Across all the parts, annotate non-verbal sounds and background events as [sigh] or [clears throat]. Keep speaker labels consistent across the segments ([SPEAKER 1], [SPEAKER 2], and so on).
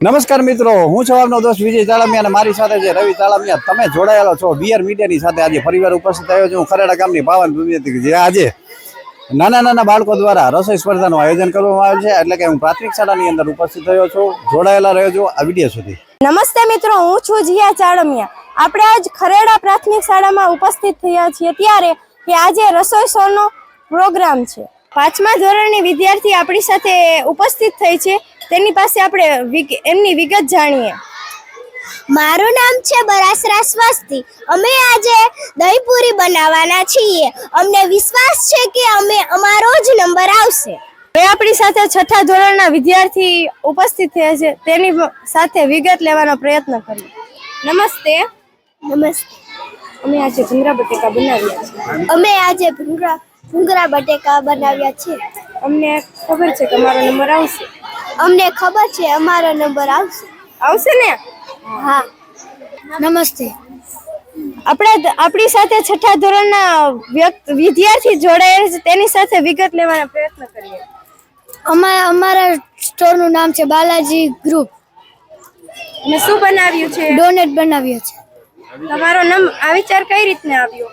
[SPEAKER 1] નમસ્કાર મિત્રો, હું સવારનો દોસ્ત વિજય તાળમિયા અને મારી સાથે છે રવિ તાળમિયા તમે જોડાયેલો છો બીઆર મીડિયાની સાથે. આજે ફરીવાર ઉપસ્થિત થયો છું હું ખરેડા ગામની પાવન ભૂમિ જે આજે નાના નાના બાળકો દ્વારા રસોઈ સ્પર્ધાનું આયોજન કરવામાં આવ્યું છે. એટલે કે હું પ્રાથમિક શાળાની અંદર ઉપસ્થિત થયો છું. જોડાયેલા રહ્યો છું આ વીડિયો સુધી.
[SPEAKER 2] નમસ્તે મિત્રો, હું છું જીયા ચાળમિયા આપણે આજ ખરેડા પ્રાથમિક શાળામાં ઉપસ્થિત થયા છીએ ત્યારે કે આજે રસોઈ શોનો પ્રોગ્રામ છે. પાંચમા ધોરણની વિદ્યાર્થી આપણી સાથે ઉપસ્થિત થઈ છે. તેની પાસે આપણે એમની વિગત જાણીએ.
[SPEAKER 3] મારું નામ છે બરાસરા સ્વસ્તી. અમે આજે દહીંપૂરી બનાવવાના છીએ. અમને વિશ્વાસ છે કે અમે અમારો જ નંબર આવશે.
[SPEAKER 2] હવે આપણી સાથે છઠ્ઠા ધોરણના વિદ્યાર્થી ઉપસ્થિત થયા છે. તેની સાથે વિગત લેવાનો પ્રયત્ન કરીએ. નમસ્તે.
[SPEAKER 3] નમસ્તે.
[SPEAKER 2] અમે આજે ભૂંગરા બટેકા બનાવ્યા છે.
[SPEAKER 3] અમે આજે ભૂંગળા ભૂંગરા બટેકા બનાવ્યા છે
[SPEAKER 2] અમને ખબર છે કે અમારો નંબર આવશે.
[SPEAKER 3] અમને ખબર છે અમારો નંબર આવશે.
[SPEAKER 2] આવશે ને?
[SPEAKER 3] હા. નમસ્તે.
[SPEAKER 2] આપણે આપણી સાથે છઠ્ઠા ધોરણના વિદ્યાર્થી જોડાયેલ છે તેની સાથે વિગત લેવાનો પ્રયત્ન કરીએ.
[SPEAKER 3] અમારા અમારા સ્ટોરનું નામ છે બાલાજી ગ્રુપ.
[SPEAKER 2] અને શું બનાવ્યું છે?
[SPEAKER 3] ડોનેટ બનાવ્યો છે.
[SPEAKER 2] તમારો નામ આ વિચાર કઈ રીતને આવ્યો?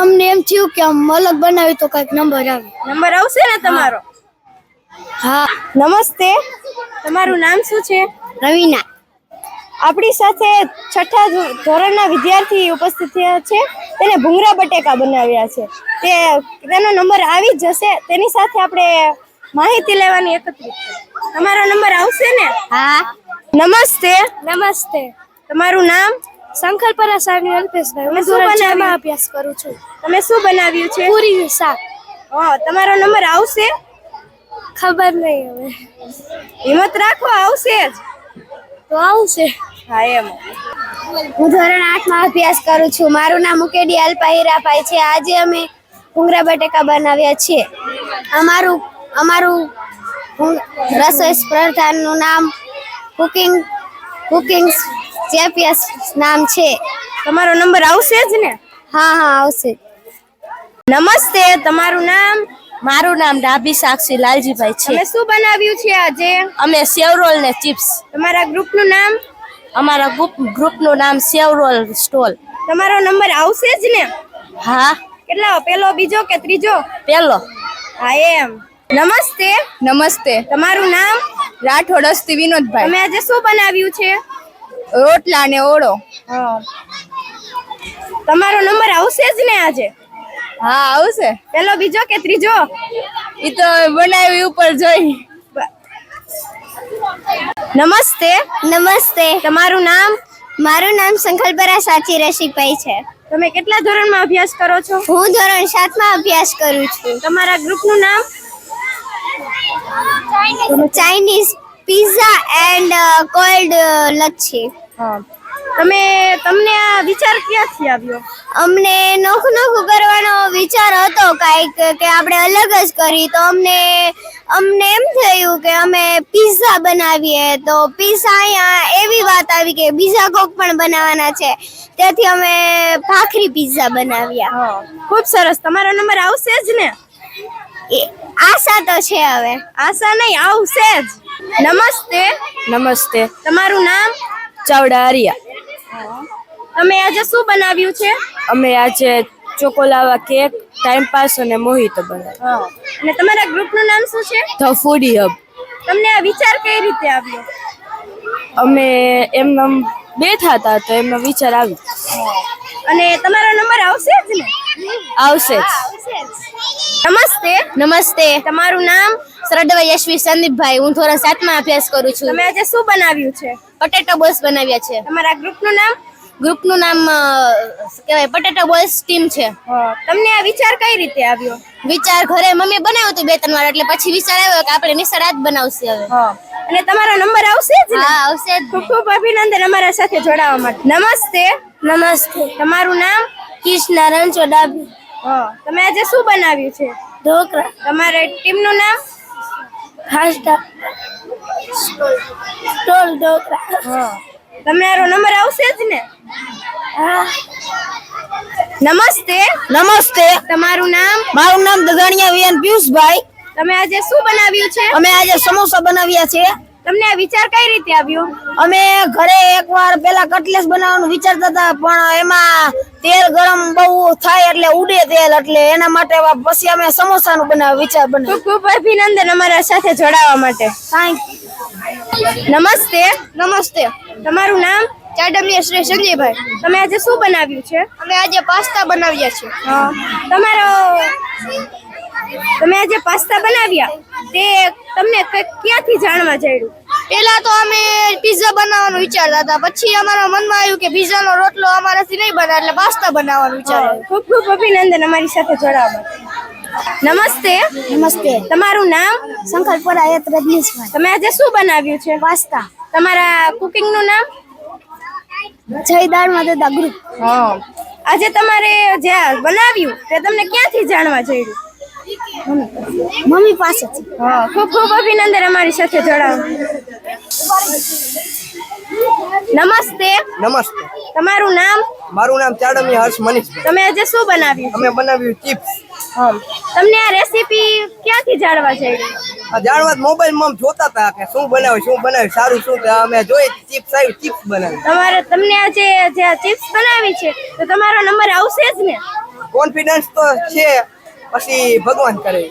[SPEAKER 3] અમને એમ થયું કે આમ અલગ બનાવ્યું તો કંઈક નંબર આવે.
[SPEAKER 2] નંબર આવશે ને તમારો?
[SPEAKER 3] હા.
[SPEAKER 2] નમસ્તે. તમારું નામ શું છે?
[SPEAKER 3] રવિના.
[SPEAKER 2] આપણી સાથે છઠ્ઠા ધોરણના વિદ્યાર્થી ઉપસ્થિત થયા છે. તેને ભૂંગળા બટેકા બનાવ્યા છે. તે તેનો નંબર આવી જ જશે તેની સાથે આપણે માહિતી લેવાની એકત્રિત તમારો નંબર આવશે ને?
[SPEAKER 3] હા.
[SPEAKER 2] નમસ્તે.
[SPEAKER 3] નમસ્તે.
[SPEAKER 2] તમારું નામ?
[SPEAKER 3] સંકલ્પના સાની અલ્પેશભાઈ. હું ધોરણ અભ્યાસ કરું છું.
[SPEAKER 2] તમે શું બનાવ્યું છે?
[SPEAKER 3] પૂરી શાક.
[SPEAKER 2] હા તમારો નંબર આવશે?
[SPEAKER 3] ખબર નહીં હવે.
[SPEAKER 2] હિંમત રાખો આવશે જ.
[SPEAKER 3] તો આવશે.
[SPEAKER 2] હા એમ.
[SPEAKER 3] હું ધોરણ આઠમાં અભ્યાસ કરું છું. મારું નામ મુકેડી અલ્પા હીરાભાઈ છે. આજે અમે ભૂંગરા બટેકા બનાવ્યા છે. અમારું અમારું રસોઈ સ્પર્ધાનું નામ કુકિંગ કુકિંગ ચેમ્પિયન્સ નામ છે.
[SPEAKER 2] તમારો નંબર આવશે જ ને?
[SPEAKER 3] હા હા આવશે.
[SPEAKER 2] નમસ્તે તમારું નામ?
[SPEAKER 4] મારું નામ ડાભી સાક્ષી લાલજીભાઈ છે.
[SPEAKER 2] તમે શું બનાવ્યું છે આજે?
[SPEAKER 4] અમે સેવરોલ ને ચિપ્સ.
[SPEAKER 2] તમારા ગ્રુપનું નામ?
[SPEAKER 4] અમારા ગ્રુપ ગ્રુપનું નામ સેવરોલ સ્ટોલ.
[SPEAKER 2] તમારો નંબર આવશે જ ને?
[SPEAKER 4] હા.
[SPEAKER 2] કેટલા? પેલો બીજો કે ત્રીજો?
[SPEAKER 4] પેલો.
[SPEAKER 2] હા એમ. નમસ્તે.
[SPEAKER 4] નમસ્તે.
[SPEAKER 2] તમારું નામ?
[SPEAKER 4] રાઠોડ અસ્તી વિનોદભાઈ.
[SPEAKER 2] તમે આજે શું બનાવ્યું છે?
[SPEAKER 4] રોટલા ને ઓળો.
[SPEAKER 2] હા. તમારો નંબર આવશે જ ને આજે?
[SPEAKER 4] હા આવશે.
[SPEAKER 2] પેલો બીજો કે ત્રીજો?
[SPEAKER 4] એ તો બનાવી ઉપર જોઈ.
[SPEAKER 2] નમસ્તે.
[SPEAKER 3] નમસ્તે.
[SPEAKER 2] તમારું નામ?
[SPEAKER 3] મારું નામ સંકલ્પરા સાચી રસીભાઈ છે.
[SPEAKER 2] તમે કેટલા ધોરણમાં અભ્યાસ કરો છો?
[SPEAKER 3] હું ધોરણ સાતમાં અભ્યાસ કરું છું.
[SPEAKER 2] તમારા ગ્રુપનું નામ?
[SPEAKER 3] Chinese pizza and cold lassi.
[SPEAKER 2] હા. તમે તમને આ વિચાર ક્યાંથી આવ્યો?
[SPEAKER 3] અમને નોખું નોખું કરવાનો વિચાર હતો કાંઈક કે આપણે અલગ જ કરી. તો અમને અમને એમ થયું કે અમે પિઝા બનાવીએ. તો પિઝા અહીંયા એવી વાત આવી કે બીજા કોક પણ બનાવવાના છે. તેથી અમે ભાખરી પિઝા બનાવ્યા.
[SPEAKER 2] ખૂબ સરસ. તમારો નંબર આવશે જ ને?
[SPEAKER 3] એ આશા તો છે હવે.
[SPEAKER 2] આશા નહીં આવશે જ. નમસ્તે.
[SPEAKER 4] નમસ્તે.
[SPEAKER 2] તમારું નામ?
[SPEAKER 4] ચાવડા આર્યા.
[SPEAKER 2] તમે આજે શું બનાવ્યું છે?
[SPEAKER 4] અમે આજે ચોકોલાવા કેક ટાઈમ પાસ અને મોહિતો બનાવ્યા.
[SPEAKER 2] અને તમારા ગ્રુપનું નામ શું છે?
[SPEAKER 4] ધ ફૂડી હબ
[SPEAKER 2] તમને આ વિચાર કઈ રીતે આવ્યો?
[SPEAKER 4] અમે એમનો બેઠા હતા તો એમનો વિચાર આવ્યો.
[SPEAKER 2] અને તમારો નંબર આવશે જ ને?
[SPEAKER 4] આવશે જ.
[SPEAKER 2] નમસ્તે.
[SPEAKER 4] નમસ્તે.
[SPEAKER 2] તમારું નામ?
[SPEAKER 4] શ્રદ્ધા યશવી સંદીપભાઈ. હું ધોરણ સાતમાં અભ્યાસ કરું છું.
[SPEAKER 2] તમે આજે શું બનાવ્યું છે?
[SPEAKER 4] પટેટો બોલ્સ બનાવ્યા છે.
[SPEAKER 2] તમારા ગ્રુપનું નામ?
[SPEAKER 4] ગ્રુપનું નામ કહેવાય પટેટો બોલ્સ ટીમ છે.
[SPEAKER 2] તમને આ વિચાર કઈ રીતે આવ્યો?
[SPEAKER 4] વિચાર ઘરે મમ્મી બનાવ્યું હતું બે ત્રણ વાર એટલે પછી વિચાર આવ્યો કે આપણે નિશાળ આ જ બનાવશે હવે.
[SPEAKER 2] અને તમારો નંબર આવશે જ
[SPEAKER 4] હા આવશે જ
[SPEAKER 2] ખૂબ ખૂબ અભિનંદન અમારા સાથે જોડાવા માટે. નમસ્તે.
[SPEAKER 3] નમસ્તે.
[SPEAKER 2] તમારું નામ?
[SPEAKER 3] કૃષ્ણ રણછો ડાબી
[SPEAKER 2] તમે આજે શું બનાવ્યું છે?
[SPEAKER 3] ઢોકળા.
[SPEAKER 2] તમારે ટીમનું નામ?
[SPEAKER 3] સ્ટોલ ઢોકળા
[SPEAKER 2] તમારો નંબર આવશે જ ને? નમસ્તે.
[SPEAKER 4] નમસ્તે.
[SPEAKER 2] તમારું નામ?
[SPEAKER 4] મારું નામ દગાણિયા વિયાન પિયુષભાઈ.
[SPEAKER 2] તમે આજે શું બનાવ્યું છે?
[SPEAKER 4] અમે આજે સમોસા બનાવ્યા છે.
[SPEAKER 2] તમને આ વિચાર કઈ રીતે આવ્યો?
[SPEAKER 5] અમે ઘરે એકવાર પેલા કટલેસ બનાવવાનું વિચારતા હતા પણ એમાં તેલ ગરમ બહુ થાય એટલે ઉડે તેલ એટલે એના માટે પછી અમે સમોસાનું બનાવ વિચાર બનાવ્યો.
[SPEAKER 2] ખૂબ ખૂબ અભિનંદન અમારા સાથે જોડાવા માટે.
[SPEAKER 5] થેન્ક
[SPEAKER 2] નમસ્તે.
[SPEAKER 3] નમસ્તે.
[SPEAKER 2] તમારું નામ?
[SPEAKER 3] ચાડમિયા શ્રી સંજયભાઈ.
[SPEAKER 2] તમે આજે શું બનાવ્યું છે?
[SPEAKER 3] અમે આજે પાસ્તા બનાવ્યા છે.
[SPEAKER 2] તમારો તમે આજે પાસ્તા બનાવ્યા? તે તમને ક્યાંથી જાણવા જડ્યું
[SPEAKER 3] પેલા તો અમે પિઝા બનાવવાનું વિચારતા હતા. પછી અમારા મનમાં આવ્યું કે પિઝાનો રોટલો અમારાથી નહીં બને એટલે પાસ્તા બનાવવાનું વિચાર્યું.
[SPEAKER 2] ખૂબ ખૂબ અભિનંદન અમારી સાથે જોડાવા નમસ્તે.
[SPEAKER 5] નમસ્તે.
[SPEAKER 2] તમારું નામ?
[SPEAKER 5] શંકરપુરા આયત રજનીશભાઈ
[SPEAKER 2] તમે આજે શું બનાવ્યું છે?
[SPEAKER 5] પાસ્તા.
[SPEAKER 2] તમારા કુકિંગનું નામ?
[SPEAKER 5] જય દાળમાં દાદા ગ્રુપ.
[SPEAKER 2] આજે તમારે જે બનાવ્યું તે તમને ક્યાંથી જાણવા જડ્યું
[SPEAKER 5] મમ્મી પાસેથી?
[SPEAKER 2] ખૂબ ખૂબ અભિનંદન અમારી સાથે જોડાવ. નમસ્તે.
[SPEAKER 6] નમસ્તે.
[SPEAKER 2] તમારું નામ?
[SPEAKER 6] મારું નામ ચાડમી હર્ષ મનીષ.
[SPEAKER 2] તમે આજે શું બનાવ્યું?
[SPEAKER 6] અમે બનાવ્યું ચિપ્સ.
[SPEAKER 2] તમને આ રેસીપી ક્યાંથી જાણવા જડ્યું
[SPEAKER 6] આ જાણવા મોબાઈલમાં જોતા હતા કે શું બનાવ્યું શું બનાવ્યું સારું શું કે અમે જોઈ ચિપ્સ આવી ચિપ્સ બનાવી.
[SPEAKER 2] તમારે તમને આજે જે આ ચિપ્સ બનાવી છે તો તમારો નંબર આવશે જ ને?
[SPEAKER 6] કોન્ફિડન્સ તો છે પછી ભગવાન કરે.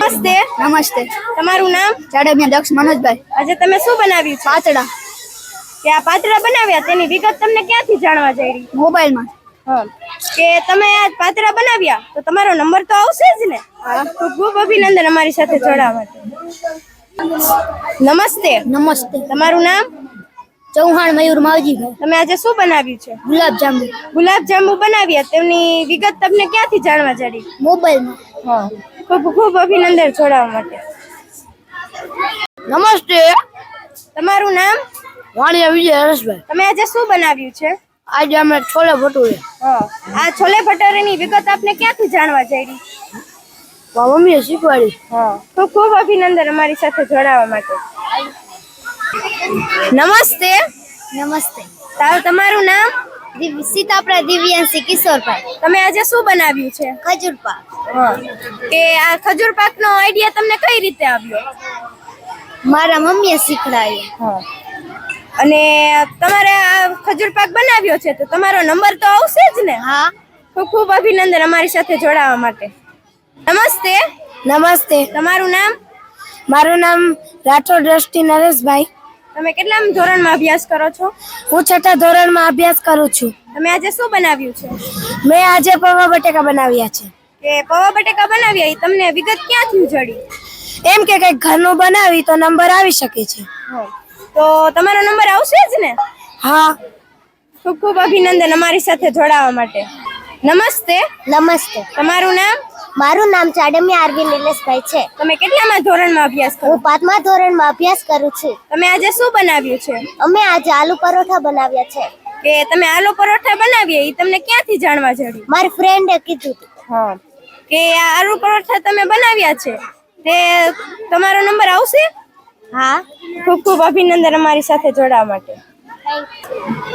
[SPEAKER 2] નમસ્તે.
[SPEAKER 5] નમસ્તે.
[SPEAKER 2] તમારું નામ?
[SPEAKER 5] ચાડમિયા દક્ષ મનોજભાઈ.
[SPEAKER 2] આજે તમે શું બનાવ્યું
[SPEAKER 5] પાતળા.
[SPEAKER 2] કે આ પાતળા બનાવ્યા? તેની વિગત તમને ક્યાંથી જાણવા જડી
[SPEAKER 5] મોબાઈલમાં.
[SPEAKER 2] હા. કે તમે આ પાતળા બનાવ્યા? તો તમારો નંબર તો આવશે જ ને? ખૂબ ખૂબ અભિનંદન અમારી સાથે જોડાવા નમસ્તે.
[SPEAKER 5] નમસ્તે.
[SPEAKER 2] તમારું નામ?
[SPEAKER 5] ચૌહાણ મયુર માવજીભાઈ.
[SPEAKER 2] તમે આજે શું બનાવ્યું છે?
[SPEAKER 5] ગુલાબ જાંબુ.
[SPEAKER 2] ગુલાબ જાંબુ બનાવ્યા. તેમની વિગત તમને ક્યાંથી જાણવા જડી?
[SPEAKER 5] મોબાઈલમાં.
[SPEAKER 2] હા. ખૂબ ખૂબ અભિનંદન જોડાવા માટે.
[SPEAKER 5] નમસ્તે.
[SPEAKER 2] તમારું નામ?
[SPEAKER 5] વાણિયા વિજય હરેશભાઈ.
[SPEAKER 2] તમે આજે શું બનાવ્યું છે?
[SPEAKER 5] આજે અમે છોલે ભટુરે.
[SPEAKER 2] હા. આ છોલે ભટુરેની વિગત આપને ક્યાંથી જાણવા જડી?
[SPEAKER 5] મમ્મીએ શીખવાડી.
[SPEAKER 2] હા. ખૂબ ખૂબ અભિનંદન અમારી સાથે જોડાવા માટે. નમસ્તે.
[SPEAKER 3] નમસ્તે.
[SPEAKER 2] તારું તમારું નામ?
[SPEAKER 3] સીતાપરા દિવ્યાંશી કિશોરભાઈ.
[SPEAKER 2] તમે આજે શું બનાવ્યું છે?
[SPEAKER 3] ખજૂર પાક.
[SPEAKER 2] કે આ ખજૂર પાકનો આઈડિયા તમને કઈ રીતે આવ્યો?
[SPEAKER 3] મારા મમ્મીએ શીખડાવ્યું
[SPEAKER 2] અને તમારે આ ખજૂર પાક બનાવ્યો છે તો તમારો નંબર તો આવશે જ ને?
[SPEAKER 3] હા.
[SPEAKER 2] ખૂબ ખૂબ અભિનંદન અમારી સાથે જોડાવા માટે. નમસ્તે.
[SPEAKER 5] નમસ્તે.
[SPEAKER 2] તમારું નામ?
[SPEAKER 5] મારું નામ રાઠોડ દ્રષ્ટિ નરેશભાઈ.
[SPEAKER 2] તમે કેટલા ધોરણમાં અભ્યાસ કરો છો?
[SPEAKER 5] હું છઠ્ઠા ધોરણમાં અભ્યાસ કરું છું.
[SPEAKER 2] તમે આજે શું બનાવ્યું છે?
[SPEAKER 5] મેં આજે પૌવા બટેકા બનાવ્યા છે.
[SPEAKER 2] કે પૌવા બટેકા બનાવ્યા એ તમને વિગત ક્યાંથી જડી
[SPEAKER 5] એમ કે કંઈક ઘરનું બનાવી તો નંબર આવી શકે છે.
[SPEAKER 2] તો તમારો નંબર આવશે જ ને?
[SPEAKER 5] હા.
[SPEAKER 2] ખૂબ ખૂબ અભિનંદન અમારી સાથે જોડાવા માટે. નમસ્તે.
[SPEAKER 3] નમસ્તે.
[SPEAKER 2] તમારું નામ?
[SPEAKER 3] મારું નામ ચાડમિયા આરવી નિલેશભાઈ છે.
[SPEAKER 2] તમે કેટલામાં ધોરણમાં અભ્યાસ કરો?
[SPEAKER 3] હું પાંચમા ધોરણમાં અભ્યાસ કરું છું.
[SPEAKER 2] તમે આજે શું બનાવ્યું છે?
[SPEAKER 3] અમે આજે આલુ પરોઠા બનાવ્યા છે.
[SPEAKER 2] કે તમે આલુ પરોઠા બનાવીએ એ તમને ક્યાંથી જાણવા જડ્યું?
[SPEAKER 3] મારી ફ્રેન્ડે કીધું હતું.
[SPEAKER 2] હા. કે આ આલુ પરોઠા તમે બનાવ્યા છે? તે તમારો નંબર આવશે?
[SPEAKER 3] હા.
[SPEAKER 2] ખૂબ ખૂબ અભિનંદન અમારી સાથે જોડાવા માટે.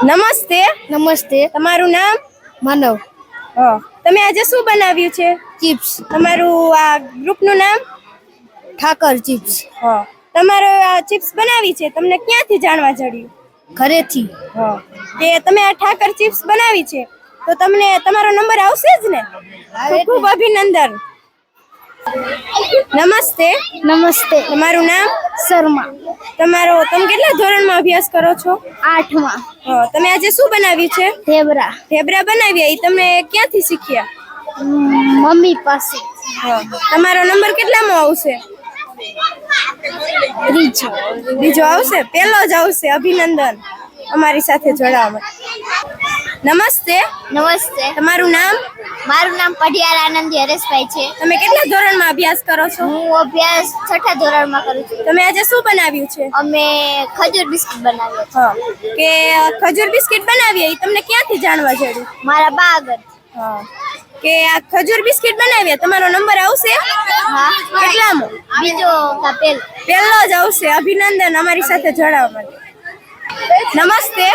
[SPEAKER 2] નમસ્તે.
[SPEAKER 5] નમસ્તે.
[SPEAKER 2] તમારું નામ?
[SPEAKER 5] માનવ.
[SPEAKER 2] હા. તમે આજે શું બનાવ્યું છે?
[SPEAKER 5] ચિપ્સ.
[SPEAKER 2] તમારું આ ગ્રુપનું નામ?
[SPEAKER 5] ઠાકર ચિપ્સ.
[SPEAKER 2] હા. તમારે આ ચિપ્સ બનાવી છે? તમને ક્યાંથી જાણવા જડ્યું?
[SPEAKER 5] ઘરેથી.
[SPEAKER 2] હા. કે તમે આ ઠાકર ચિપ્સ બનાવી છે? તો તમને તમારો નંબર આવશે જ ને? ખૂબ ખૂબ અભિનંદન. નમસ્તે.
[SPEAKER 3] નમસ્તે.
[SPEAKER 2] તમારું નામ?
[SPEAKER 3] શર્મા.
[SPEAKER 2] તમારો તમે કેટલા ધોરણમાં અભ્યાસ કરો છો?
[SPEAKER 3] આઠમાં.
[SPEAKER 2] તમે આજે શું બનાવ્યું છે?
[SPEAKER 3] ઢેબરા.
[SPEAKER 2] ઢેબરા બનાવ્યા એ તમે ક્યાંથી શીખ્યા?
[SPEAKER 3] મમ્મી પાસે.
[SPEAKER 2] તમારો નંબર કેટલામાં આવશે?
[SPEAKER 3] ત્રીજો.
[SPEAKER 2] બીજો આવશે? પહેલો જ આવશે અભિનંદન અમારી સાથે જોડાવા નમસ્તે.
[SPEAKER 3] નમસ્તે.
[SPEAKER 2] તમારું નામ?
[SPEAKER 3] મારું નામ પઢિયાર આનંદી હરેશભાઈ છે.
[SPEAKER 2] તમે કેટલા ધોરણમાં અભ્યાસ કરો છો?
[SPEAKER 3] હું અભ્યાસ છઠ્ઠા ધોરણમાં કરું છું.
[SPEAKER 2] તમે આજે શું બનાવ્યું છે?
[SPEAKER 3] અમે ખજૂર બિસ્કિટ બનાવ્યો છે.
[SPEAKER 2] કે ખજૂર બિસ્કિટ બનાવીએ એ તમને ક્યાંથી જાણવા જડ્યું?
[SPEAKER 3] મારા બા આગળ.
[SPEAKER 2] હા. કે આ ખજૂર બિસ્કિટ બનાવ્યા તમારો નંબર આવશે?
[SPEAKER 3] હા.
[SPEAKER 2] કેટલામાં?
[SPEAKER 3] બીજો કા પેલો?
[SPEAKER 2] પહેલો જ આવશે. અભિનંદન અમારી સાથે જોડાવા માટે. નમસ્તે.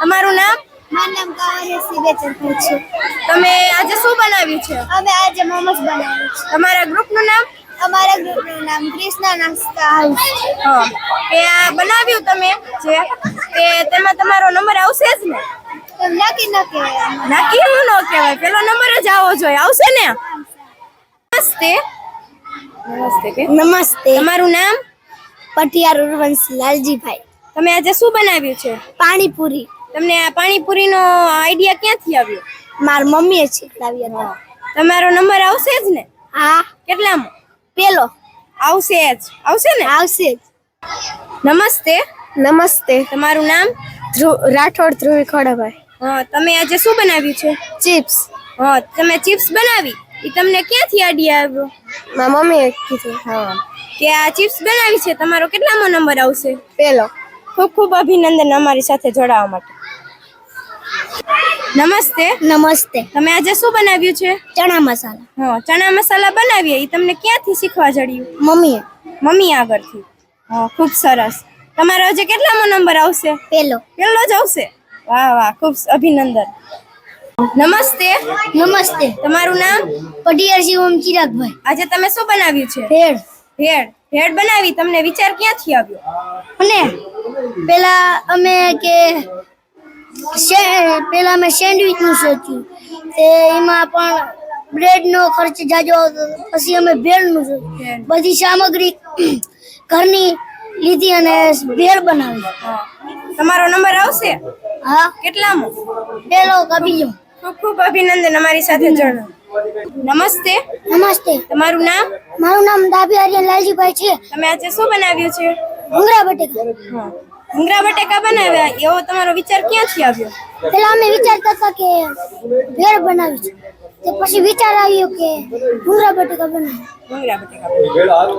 [SPEAKER 2] તમારું નામ?
[SPEAKER 3] મારું નામ કાવરિયા સિબેચરભાઈ છે.
[SPEAKER 2] તમે આજે શું બનાવ્યું છે?
[SPEAKER 3] અમે આજે મોમોસ બનાવ્યું છે.
[SPEAKER 2] તમારા ગ્રુપનું નામ?
[SPEAKER 3] અમારા ગ્રુપનું નામ ક્રિષ્ના નાસ્તા હાઉસ
[SPEAKER 2] હા. કે આ બનાવ્યું તમે જે કે તેમાં તમારો નંબર આવશે જ ને?
[SPEAKER 3] નાખી ન કહેવાય
[SPEAKER 2] હું ન કહેવાય પેલો નંબર જ આવવો જોઈએ. આવશે ને? નમસ્તે. નમસ્તે
[SPEAKER 3] નમસ્તે.
[SPEAKER 2] તમારું નામ?
[SPEAKER 3] પટિયાર ઉર્વંશ લાલજીભાઈ.
[SPEAKER 2] તમે આજે શું બનાવ્યું છે?
[SPEAKER 3] પાણીપુરી.
[SPEAKER 2] તમને આ પાણીપુરીનો આઈડિયા ક્યાંથી આવ્યો?
[SPEAKER 3] મારી મમ્મીએ શીખડાવી હતા.
[SPEAKER 2] તમારો નંબર આવશે જ ને?
[SPEAKER 3] હા.
[SPEAKER 2] કેટલામાં?
[SPEAKER 3] પેલો.
[SPEAKER 2] આવશે જ. આવશે ને?
[SPEAKER 3] આવશે જ.
[SPEAKER 2] નમસ્તે.
[SPEAKER 3] નમસ્તે.
[SPEAKER 2] તમારું નામ?
[SPEAKER 3] રાઠોડ ધ્રુવી ખોડાભાઈ.
[SPEAKER 2] હા તમે આજે શું બનાવ્યું છે?
[SPEAKER 3] ચિપ્સ.
[SPEAKER 2] હા તમે ચિપ્સ બનાવી? એ તમને ક્યાંથી આઈડિયા આવ્યો?
[SPEAKER 3] મારી મમ્મીએ કીધું
[SPEAKER 2] હા. કે આ ચિપ્સ બનાવી છે તમારો કેટલામો નંબર આવશે?
[SPEAKER 3] પેલો.
[SPEAKER 2] ખૂબ ખૂબ અભિનંદન અમારી સાથે જોડાવા માટે. નમસ્તે.
[SPEAKER 3] નમસ્તે.
[SPEAKER 2] તમે આજે શું બનાવ્યું છે?
[SPEAKER 3] ચણા મસાલા.
[SPEAKER 2] હા ચણા મસાલા બનાવીએ એ તમને ક્યાંથી શીખવા જડ્યું?
[SPEAKER 3] મમ્મીએ.
[SPEAKER 2] મમ્મી આગળથી. હા ખૂબ સરસ. તમારો આજે કેટલામો નંબર આવશે?
[SPEAKER 3] પેલો
[SPEAKER 2] પેલો જ આવશે? વાહ વાહ ખૂબ અભિનંદન. નમસ્તે.
[SPEAKER 3] નમસ્તે.
[SPEAKER 2] તમારું નામ?
[SPEAKER 3] પટિયાર શિવમ ચિરાગભાઈ.
[SPEAKER 2] આજે તમે શું બનાવ્યું છે?
[SPEAKER 3] ભેળ.
[SPEAKER 2] ભેળ. ભેળ બનાવી તમને વિચાર ક્યાંથી આવ્યો?
[SPEAKER 3] અને પેલા અમે કે પેલા અમે સેન્ડવિચનું સોચ્યું. તે એમાં પણ બ્રેડ નો ખર્ચ જાજો આવતો પછી અમે ભેળનું સોચ્યું. બધી સામગ્રી [clears throat] ઘરની લીધી અને ભેળ બનાવી.
[SPEAKER 2] તમારો નંબર આવશે?
[SPEAKER 3] હા.
[SPEAKER 2] કેટલામો?
[SPEAKER 3] પેલો કબીજો
[SPEAKER 2] ખૂબ ખૂબ અભિનંદન અમારી સાથે જણાવો નમસ્તે.
[SPEAKER 3] નમસ્તે.
[SPEAKER 2] તમારું નામ?
[SPEAKER 3] મારું નામ દાભી આર્યન લાલજીભાઈ છે.
[SPEAKER 2] તમે આજે શું બનાવ્યું છે?
[SPEAKER 3] ભૂંગળા બટેકા.
[SPEAKER 2] હા ભૂંગળા બટેકા બનાવ્યા એવો તમારો વિચાર ક્યાંથી આવ્યો?
[SPEAKER 3] પેલા અમે વિચારતા હતા કે ભેળ બનાવી છે. તે પછી વિચાર આવ્યો કે ભૂંગળા બટેકા બનાવી.
[SPEAKER 2] ભૂંગળા બટેકા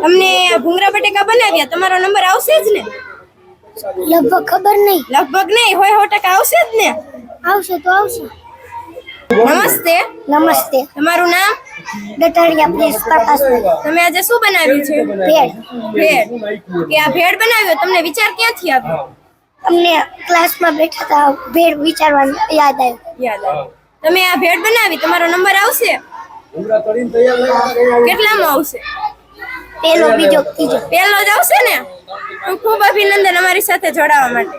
[SPEAKER 2] તમને ભૂંગળા બટેકા બનાવ્યા? તમારો નંબર આવશે જ ને?
[SPEAKER 3] લગભગ ખબર નહીં.
[SPEAKER 2] લગભગ નહીં હોય હો ટકા આવશે જ ને?
[SPEAKER 3] આવશે તો આવશે.
[SPEAKER 2] નમસ્તે.
[SPEAKER 3] નમસ્તે.
[SPEAKER 2] તમારું નામ?
[SPEAKER 3] ડટાડિયા પ્લેસ પ્રકાશભાઈ
[SPEAKER 2] તમે આજે શું બનાવ્યું છે?
[SPEAKER 3] ભેળ.
[SPEAKER 2] ભેળ. કે આ ભેળ બનાવ્યો? તમને વિચાર ક્યાંથી આવ્યો?
[SPEAKER 3] અમને ક્લાસમાં બેઠા હતા ભેળ વિચારવાનું યાદ આવ્યું.
[SPEAKER 2] યાદ આવ્યું. તમે આ ભેળ બનાવી? તમારો નંબર આવશે? કેટલામાં આવશે?
[SPEAKER 3] પેલો બીજો ત્રીજો.
[SPEAKER 2] પહેલો જ આવશે ને? હું ખૂબ અભિનંદન અમારી સાથે જોડાવા માટે.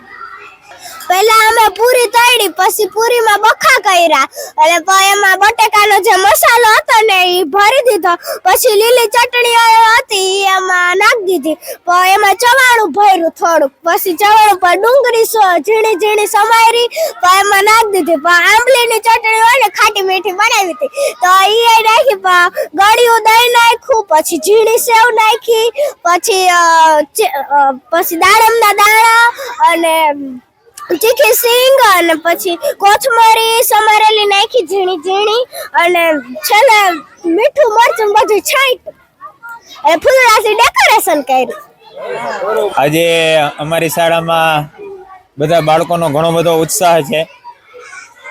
[SPEAKER 3] પહેલા અમે પૂરી તળી, પછી પૂરીમાં બખા કર્યા. અને પ- એમાં બટેકાનો જે મસાલો હતો ને, એ ભરી દીધો. પછી લીલી ચટણી હતી એમાં નાખી દીધી. પણ એમાં ચવાણું ભર્યું થોડુંક. પછી ચવાણું પર ડુંગળી ઝીણી ઝીણી સમારી, તો એમાં નાખી દીધી. પણ આંબલીની ચટણી હોય ને, ખાટી મીઠી બનાવી હતી. તો એ નાખી, પણ ગળ્યું દહીં નાખ્યું, પછી ઝીણી સેવ નાખી, પછી પછી દાડમના દાણા અને તીખી સિંગ અને પછી કોથમરી, સમારેલી નાખી, ઝીણી ઝીણી અને છેલ્લે મીઠું મરચું બધું છાંટ્યું એ ફૂલડાથી ડેકોરેશન કર્યું.
[SPEAKER 7] આજે અમારી શાળામાં બધા બાળકોનો ઘણો બધો ઉત્સાહ છે.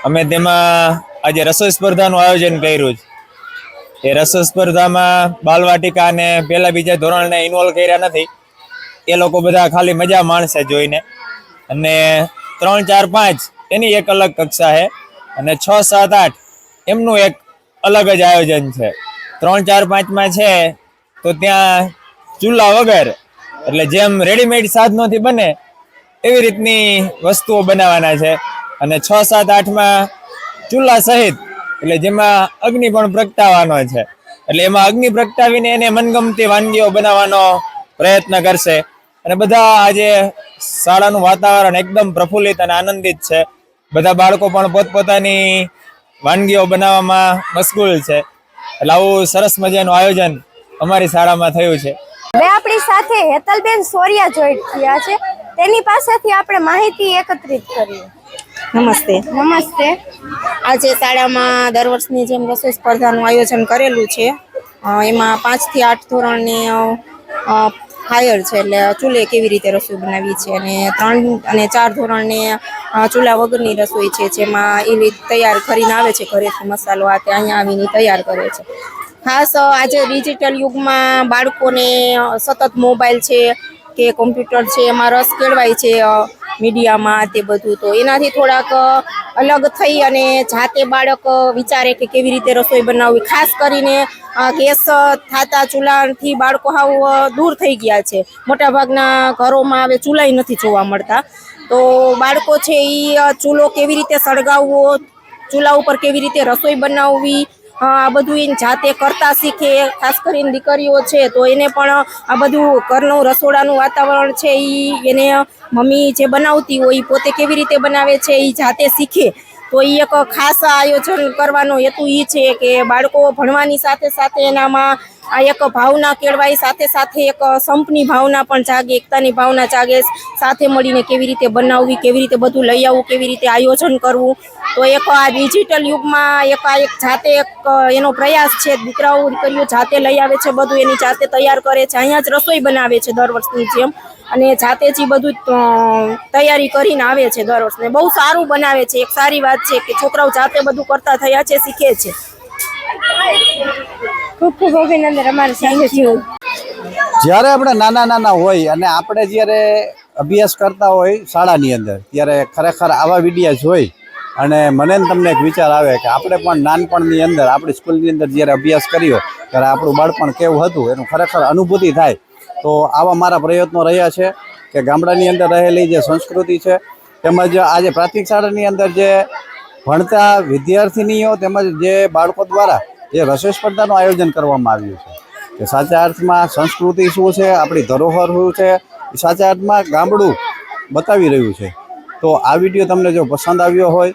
[SPEAKER 7] અમે તેમાં આજે રસોઈ સ્પર્ધાનું આયોજન કર્યું છે. એ રસોઈ સ્પર્ધામાં બાલવાટિકા અને પહેલા બીજા ધોરણને ઇન્વોલ્વ કર્યા નથી. એ લોકો બધા ખાલી મજા માણશે જોઈને અને ત્રણ, ચાર, પાંચ. એની એક અલગ કક્ષા છે અને છ, સાત, આઠ. એમનું એક અલગ જ આયોજન છે. ત્રણ, ચાર, પાંચમાં છે તો ત્યાં ચૂલા વગર, એટલે જેમ રેડીમેડ સાધનોથી બને, એવી રીતની વસ્તુઓ બનાવવાના છે. અને છ, સાત, આઠમાં ચૂલા સહિત, એટલે જેમાં અગ્નિ પણ પ્રગટાવવાનો છે. એટલે એમાં અગ્નિ પ્રગટાવીને એને મનગમતી વાનગીઓ બનાવવાનો પ્રયત્ન કરશે. અને બધા આજે શાળાનું વાતાવરણ એકદમ પ્રફુલ્લિત અને આનંદિત છે. બધા બાળકો પણ પોતપોતાની વાનગીઓ બનાવવામાં મશગુલ છે. એટલે આવું સરસ મજાનું આયોજન અમારી શાળામાં થયું છે.
[SPEAKER 2] હવે આપણી સાથે હેતલબેન સોરિયા જોઈન્ટ થયા છે. તેની પાસેથી આપણે માહિતી એકત્રિત કરીએ.
[SPEAKER 8] નમસ્તે.
[SPEAKER 2] નમસ્તે.
[SPEAKER 8] આજે શાળામાં દર વર્ષની જેમ રસોઈ સ્પર્ધાનું આયોજન કરેલું છે. એમાં પાંચથી આઠ ધોરણની હાયર છે એટલે ચૂલે કેવી રીતે રસોઈ બનાવી છે અને ત્રણ અને ચાર ધોરણને ચૂલા વગરની રસોઈ છે જેમાં એ તૈયાર કરીને આવે છે ઘરેથી મસાલો આ તે અહીંયા આવીને તૈયાર કરે છે. ખાસ આજે ડિજિટલ યુગમાં બાળકોને સતત મોબાઈલ છે કે કોમ્પ્યુટર છે એમાં રસ કેળવાય છે મીડિયામાં તે બધું. તો એનાથી થોડાક અલગ થઈ અને જાતે બાળક વિચારે કે કેવી રીતે રસોઈ બનાવવી. ખાસ કરીને ગેસ થાતા ચૂલાથી બાળકો હાવ દૂર થઈ ગયા છે. મોટાભાગના ઘરોમાં હવે ચૂલાય નથી જોવા મળતા. તો બાળકો છે એ ચૂલો કેવી રીતે સળગાવવો, ચૂલા ઉપર કેવી રીતે રસોઈ બનાવવી આ બધું એને જાતે કરતા શીખે, ખાસ કરીને દીકરીઓ છે, તો એને પણ આ બધું ઘરનું રસોડાનું વાતાવરણ છે એ એને મમ્મી જે બનાવતી હોય એ પોતે કેવી રીતે બનાવે છે એ જાતે શીખે. તો એ એક ખાસ આયોજન કરવાનો હેતુ એ છે કે બાળકો ભણવાની સાથે સાથે એનામાં આ એક ભાવના કેળવાય, સાથે સાથે એક સંપની ભાવના પણ જાગે, એકતાની ભાવના જાગે, સાથે મળીને કેવી રીતે બનાવવી, કેવી રીતે બધું લઈ આવવું, કેવી રીતે આયોજન કરવું. તો એક આ ડિજિટલ યુગમાં એક આ એક જાતે એક, એનો પ્રયાસ છે, દીકરાઓ, દીકરીઓ જાતે લઈ આવે છે બધું, એની જાતે તૈયાર કરે છે. અહીંયા જ રસોઈ બનાવે છે દર વર્ષની જેમ. અને જાતે જ બધું તૈયારી કરીને આવે છે દર વર્ષને બહુ સારું બનાવે છે. એક સારી વાત છે કે છોકરાઓ જાતે બધું કરતા થયા છે, શીખે છે.
[SPEAKER 1] જ્યારે આપણે નાના નાના હોય અને આપણે જ્યારે અભ્યાસ કરતા હોય શાળાની અંદર, ત્યારે ખરેખર આવા વિડીયા જોઈ અને મને તમને એક વિચાર આવે કે આપણે પણ નાનપણની અંદર, આપણી સ્કૂલની અંદર જ્યારે અભ્યાસ કર્યો, ત્યારે આપણું બાળપણ કેવું હતું, એનું ખરેખર અનુભૂતિ થાય. તો આવા મારા પ્રયત્નો રહ્યા છે કે ગામડાની અંદર રહેલી જે સંસ્કૃતિ છે, તેમજ આજે પ્રાથમિક શાળાની અંદર જે ભણતા વિદ્યાર્થીનીઓ તેમજ જે બાળકો દ્વારા જે રસોઈ સ્પર્ધાનું આયોજન કરવામાં આવ્યું છે. કે સાચા અર્થમાં સંસ્કૃતિ શું છે, આપણી ધરોહર શું છે, એ સાચા અર્થમાં ગામડું બતાવી રહ્યું છે. તો આ વીડિયો તમને જો પસંદ આવ્યો હોય,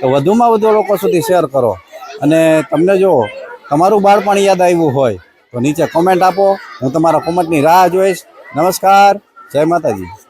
[SPEAKER 1] તો વધુમાં વધુ લોકો સુધી શેર કરો. અને તમને જો તમારું બાળપણ યાદ આવ્યું હોય, તો નીચે કોમેન્ટ આપો. હું તમારા કોમેન્ટની રાહ જોઈશ. નમસ્કાર. જય માતાજી.